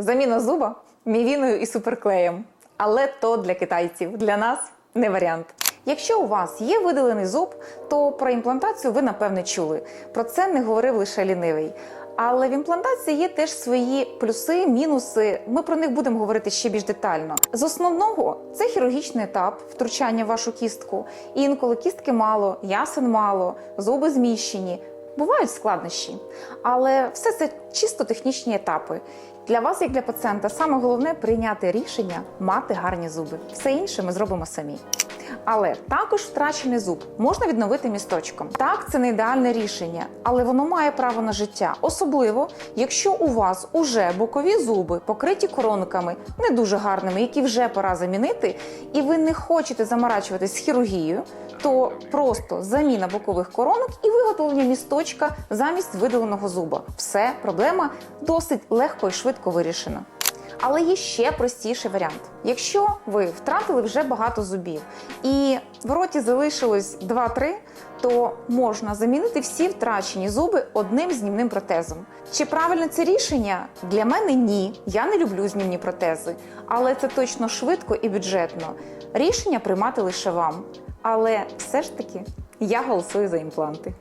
Заміна зуба мівіною і суперклеєм. Але то для китайців, для нас не варіант. Якщо у вас є видалений зуб, то про імплантацію ви напевне чули. Про це не говорив лише лінивий. Але в імплантації є теж свої плюси, мінуси. Ми про них будемо говорити ще більш детально. З основного це хірургічний етап втручання в вашу кістку. Інколи кістки мало, ясен мало, зуби зміщені. Бувають складнощі, але все це чисто технічні етапи. Для вас, як для пацієнта, саме головне прийняти рішення мати гарні зуби. Все інше ми зробимо самі. Але також втрачений зуб можна відновити місточком. Так, це не ідеальне рішення, але воно має право на життя, особливо якщо у вас уже бокові зуби покриті коронками, не дуже гарними, які вже пора замінити, і ви не хочете заморачуватись з хірургією, то просто заміна бокових коронок і виготовлення місточка замість видаленого зуба. Все, проблема досить легко і швидко вирішена. Але є ще простіший варіант. Якщо ви втратили вже багато зубів і в роті залишилось 2-3, то можна замінити всі втрачені зуби одним знімним протезом. Чи правильне це рішення? Для мене ні. Я не люблю знімні протези, але це точно швидко і бюджетно. Рішення приймати лише вам. Але все ж таки я голосую за імпланти.